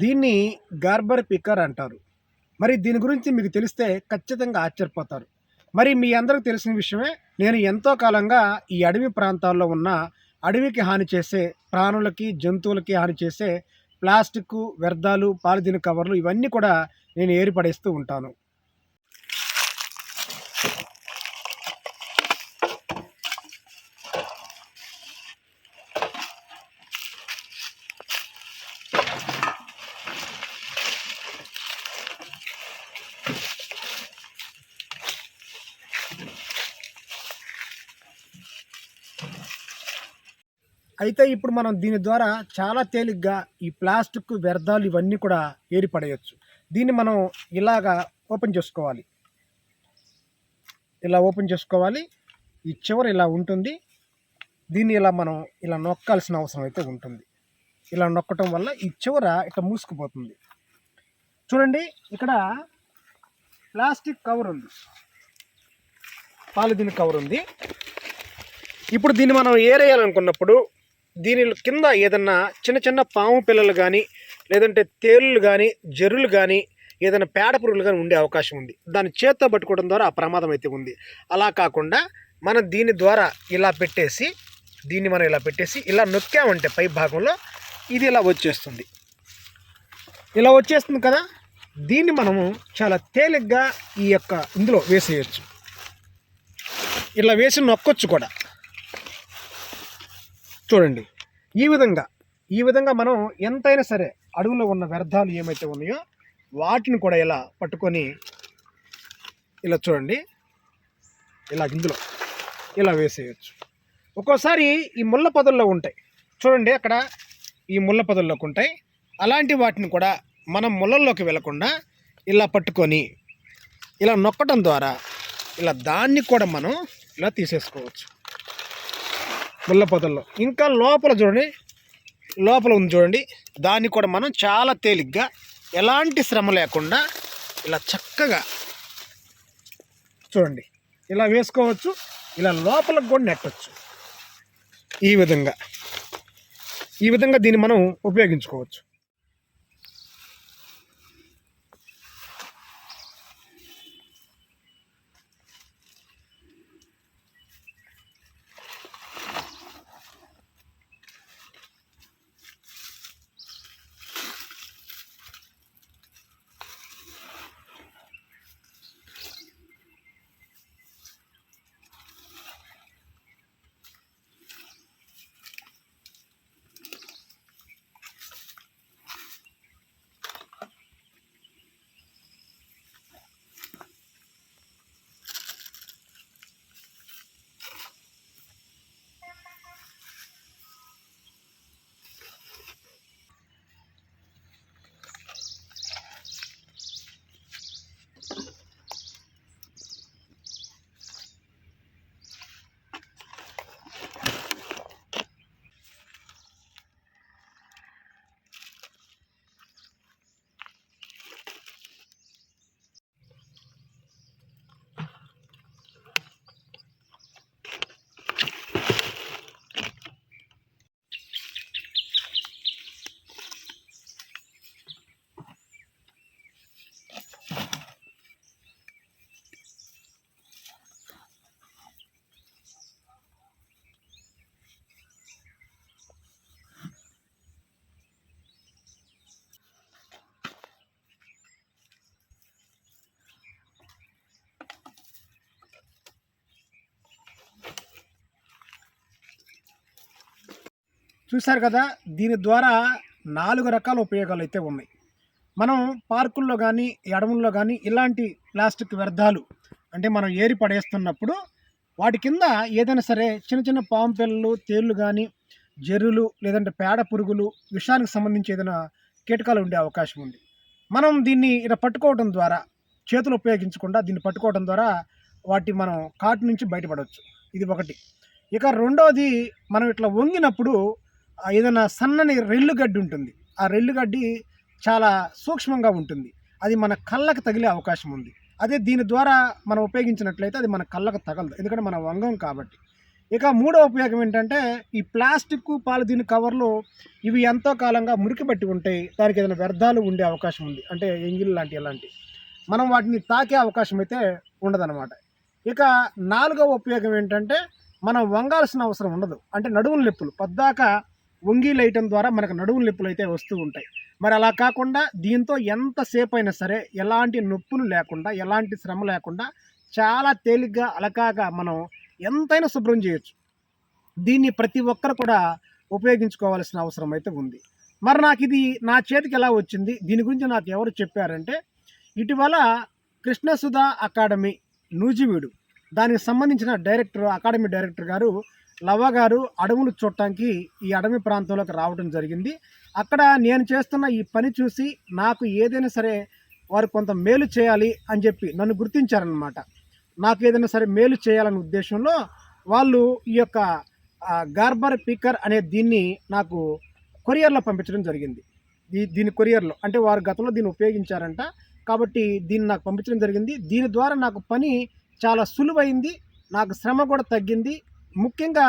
దీన్ని గార్బర్ పికర్ అంటారు. మరి దీని గురించి మీకు తెలిస్తే ఖచ్చితంగా ఆశ్చర్యపోతారు. మరి మీ అందరికి తెలిసిన విషయమే నేను ఎంతో కాలంగా ఈ అడవి ప్రాంతాల్లో ఉన్న అడవికి హాని చేసే ప్రాణులకి జంతువులకి హాని చేసే ప్లాస్టిక్ వ్యర్థాలు పాలిథిన్ కవర్లు ఇవన్నీ కూడా నేను ఏర్పడేస్తూ ఉంటాను. అయితే ఇప్పుడు మనం దీని ద్వారా చాలా తేలిగ్గా ఈ ప్లాస్టిక్ వ్యర్థాలు ఇవన్నీ కూడా ఏరిపడేయచ్చు. దీన్ని మనం ఇలాగా ఓపెన్ చేసుకోవాలి. ఇలా ఓపెన్ చేసుకోవాలి. ఈ చివర ఇలా ఉంటుంది. దీన్ని ఇలా మనం ఇలా నొక్కాల్సిన అవసరం అయితే ఉంటుంది. ఇలా నొక్కటం వల్ల ఈ చివర ఇక్కడ మూసుకుపోతుంది. చూడండి ఇక్కడ ప్లాస్టిక్ కవర్ ఉంది. పాలిథిన్ కవర్ ఉంది. ఇప్పుడు దీన్ని మనం ఏరేయాలనుకున్నప్పుడు దీని కింద ఏదన్నా చిన్న చిన్న పాము పిల్లలు కానీ లేదంటే తేళ్ళు కానీ జర్రులు కానీ ఏదైనా పేడ పురుగులు కానీ ఉండే అవకాశం ఉంది. దాన్ని చేత్తో పట్టుకోవడం ద్వారా ఆ ప్రమాదం అయితే ఉంది. అలా కాకుండా మనం దీని ద్వారా ఇలా పెట్టేసి దీన్ని మనం ఇలా పెట్టేసి ఇలా నొక్కామంటే పై భాగంలో ఇది ఇలా వచ్చేస్తుంది. ఇలా వచ్చేస్తుంది కదా? దీన్ని మనము చాలా తేలిగ్గా ఈ యొక్క ఇందులో వేసేయచ్చు. ఇలా వేసి నొక్కొచ్చు కూడా. చూడండి. ఈ విధంగా ఈ విధంగా మనం ఎంతైనా సరే అడవులో ఉన్న వ్యర్థాలు ఏమైతే ఉన్నాయో వాటిని కూడా ఇలా పట్టుకొని ఇలా చూడండి. ఇలా ఇందులో ఇలా వేసేయచ్చు. ఒక్కోసారి ఈ ముళ్ళ పొదల్లో ఉంటాయి. చూడండి అక్కడ ఈ ముళ్ళ పొదల్లోకి ఉంటాయి. అలాంటి వాటిని కూడా మనం ముళ్ళల్లోకి వెళ్ళకుండా ఇలా పట్టుకొని ఇలా నొక్కడం ద్వారా ఇలా దాన్ని కూడా మనం ఇలా తీసేసుకోవచ్చు. ముళ్ళ పొదల్లో ఇంకా లోపల చూడండి లోపల ఉంది చూడండి. దాన్ని కూడా మనం చాలా తేలిగ్గా ఎలాంటి శ్రమ లేకుండా ఇలా చక్కగా చూడండి ఇలా వేసుకోవచ్చు ఇలా లోపలకు కూడా నెట్టచ్చు. ఈ విధంగా ఈ విధంగా దీన్ని మనం ఉపయోగించుకోవచ్చు. చూశారు కదా దీని ద్వారా నాలుగు రకాల ఉపయోగాలు అయితే ఉన్నాయి. మనం పార్కుల్లో కానీ అడవుల్లో కానీ ఇలాంటి ప్లాస్టిక్ వ్యర్థాలు అంటే మనం ఏరి పడేస్తున్నప్పుడు వాటి కింద ఏదైనా సరే చిన్న చిన్న పాము పిల్లలు తేళ్ళు కానీ జర్రులు లేదంటే పేడ పురుగులు విషానికి సంబంధించి ఏదైనా కీటకాలు ఉండే అవకాశం ఉంది. మనం దీన్ని ఇలా పట్టుకోవడం ద్వారా చేతులు ఉపయోగించకుండా దీన్ని పట్టుకోవడం ద్వారా వాటి మనం కాటు నుంచి బయటపడవచ్చు. ఇది ఒకటి. ఇక రెండోది మనం ఇట్లా వంగినప్పుడు ఏదైనా సన్నని రెల్లు గడ్డి ఉంటుంది. ఆ రెల్లు గడ్డి చాలా సూక్ష్మంగా ఉంటుంది. అది మన కళ్ళకు తగిలే అవకాశం ఉంది. అదే దీని ద్వారా మనం ఉపయోగించినట్లయితే అది మన కళ్ళకు తగలదు. ఎందుకంటే మన వంగం కాబట్టి. ఇక మూడవ ఉపయోగం ఏంటంటే ఈ ప్లాస్టిక్ పాలిథీన్ కవర్లు ఇవి ఎంతో కాలంగా మురికి పట్టి ఉంటాయి దానికి ఏదైనా వ్యర్థాలు ఉండే అవకాశం ఉంది. అంటే ఎంగిల్ లాంటి ఇలాంటి మనం వాటిని తాకే అవకాశం అయితే ఉండదన్నమాట. ఇక నాలుగవ ఉపయోగం ఏంటంటే మనం వంగాల్సిన అవసరం ఉండదు. అంటే నడువుల నొప్పులు. పద్దాక వంగి లేయటం ద్వారా మనకు నడుము నొప్పులు అయితే వస్తూ ఉంటాయి. మరి అలా కాకుండా దీంతో ఎంతసేపు అయినా సరే ఎలాంటి నొప్పులు లేకుండా ఎలాంటి శ్రమ లేకుండా చాలా తేలిగ్గా అలకాగా మనం ఎంతైనా శుభ్రం చేయొచ్చు. దీన్ని ప్రతి ఒక్కరు కూడా ఉపయోగించుకోవాల్సిన అవసరం అయితే ఉంది. మరి నాకు ఇది నా చేతికి ఎలా వచ్చింది? దీని గురించి నాకు ఎవరు చెప్పారంటే ఇటీవల కృష్ణసుధా అకాడమీ నూజివీడు దానికి సంబంధించిన డైరెక్టర్ అకాడమీ డైరెక్టర్ గారు లవ గారు అడవులు చూడటానికి ఈ అడవి ప్రాంతంలోకి రావడం జరిగింది. అక్కడ నేను చేస్తున్న ఈ పని చూసి నాకు ఏదైనా సరే వారు కొంత మేలు చేయాలి అని చెప్పి నన్ను గుర్తించారనమాట నాకు ఏదైనా సరే మేలు చేయాలనే ఉద్దేశంలో వాళ్ళు ఈ యొక్క గార్బర్ పికర్ అనే దీన్ని నాకు కొరియర్లో పంపించడం జరిగింది. దీ దీని కొరియర్లో. అంటే వారు గతంలో దీన్ని ఉపయోగించారంట. కాబట్టి దీన్ని నాకు పంపించడం జరిగింది. దీని ద్వారా నాకు పని చాలా సులువైంది. నాకు శ్రమ కూడా తగ్గింది. ముఖ్యంగా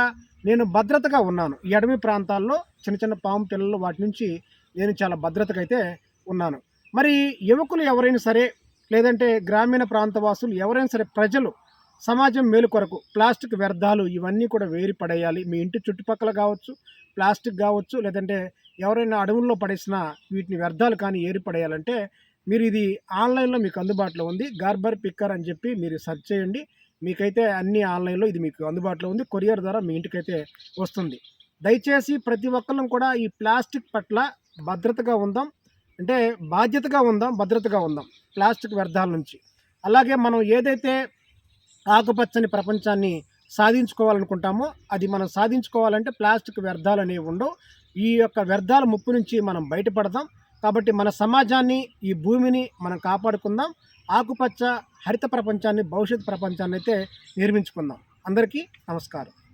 నేను భద్రతగా ఉన్నాను. ఈ అడవి ప్రాంతాల్లో చిన్న చిన్న పాము పిల్లలు వాటి నుంచి నేను చాలా భద్రతగా అయితే ఉన్నాను. మరి యువకులు ఎవరైనా సరే లేదంటే గ్రామీణ ప్రాంత వాసులు ఎవరైనా సరే ప్రజలు సమాజం మేలు కొరకు ప్లాస్టిక్ వ్యర్థాలు ఇవన్నీ కూడా వేరి పడేయాలి. మీ ఇంటి చుట్టుపక్కల కావచ్చు ప్లాస్టిక్ కావచ్చు లేదంటే ఎవరైనా అడవుల్లో పడేసిన వీటిని వ్యర్థాలు కానీ ఏరి పడేయాలంటే మీరు ఇది ఆన్లైన్లో మీకు అందుబాటులో ఉంది. గార్బర్ పిక్కర్ అని చెప్పి మీరు సెర్చ్ చేయండి. మీకైతే అన్ని ఆన్లైన్లో ఇది మీకు అందుబాటులో ఉంది. కొరియర్ ద్వారా మీ ఇంటికైతే వస్తుంది. దయచేసి ప్రతి ఒక్కళ్ళం కూడా ఈ ప్లాస్టిక్ పట్ల భద్రతగా ఉందాం. అంటే బాధ్యతగా ఉందాం భద్రతగా ఉందాం ప్లాస్టిక్ వ్యర్థాల నుంచి. అలాగే మనం ఏదైతే ఆకుపచ్చని ప్రపంచాన్ని సాధించుకోవాలనుకుంటామో అది మనం సాధించుకోవాలంటే ప్లాస్టిక్ వ్యర్థాలు అనేవి ఉండవు. ఈ యొక్క వ్యర్థాల ముప్పు నుంచి మనం బయటపడదాం. కాబట్టి మన సమాజాన్ని ఈ భూమిని మనం కాపాడుకుందాం. ఆకుపచ్చ హరిత ప్రపంచాన్ని భవిష్యత్ ప్రపంచాన్ని అయితే నిర్మించుకుందాం. అందరికీ నమస్కారం.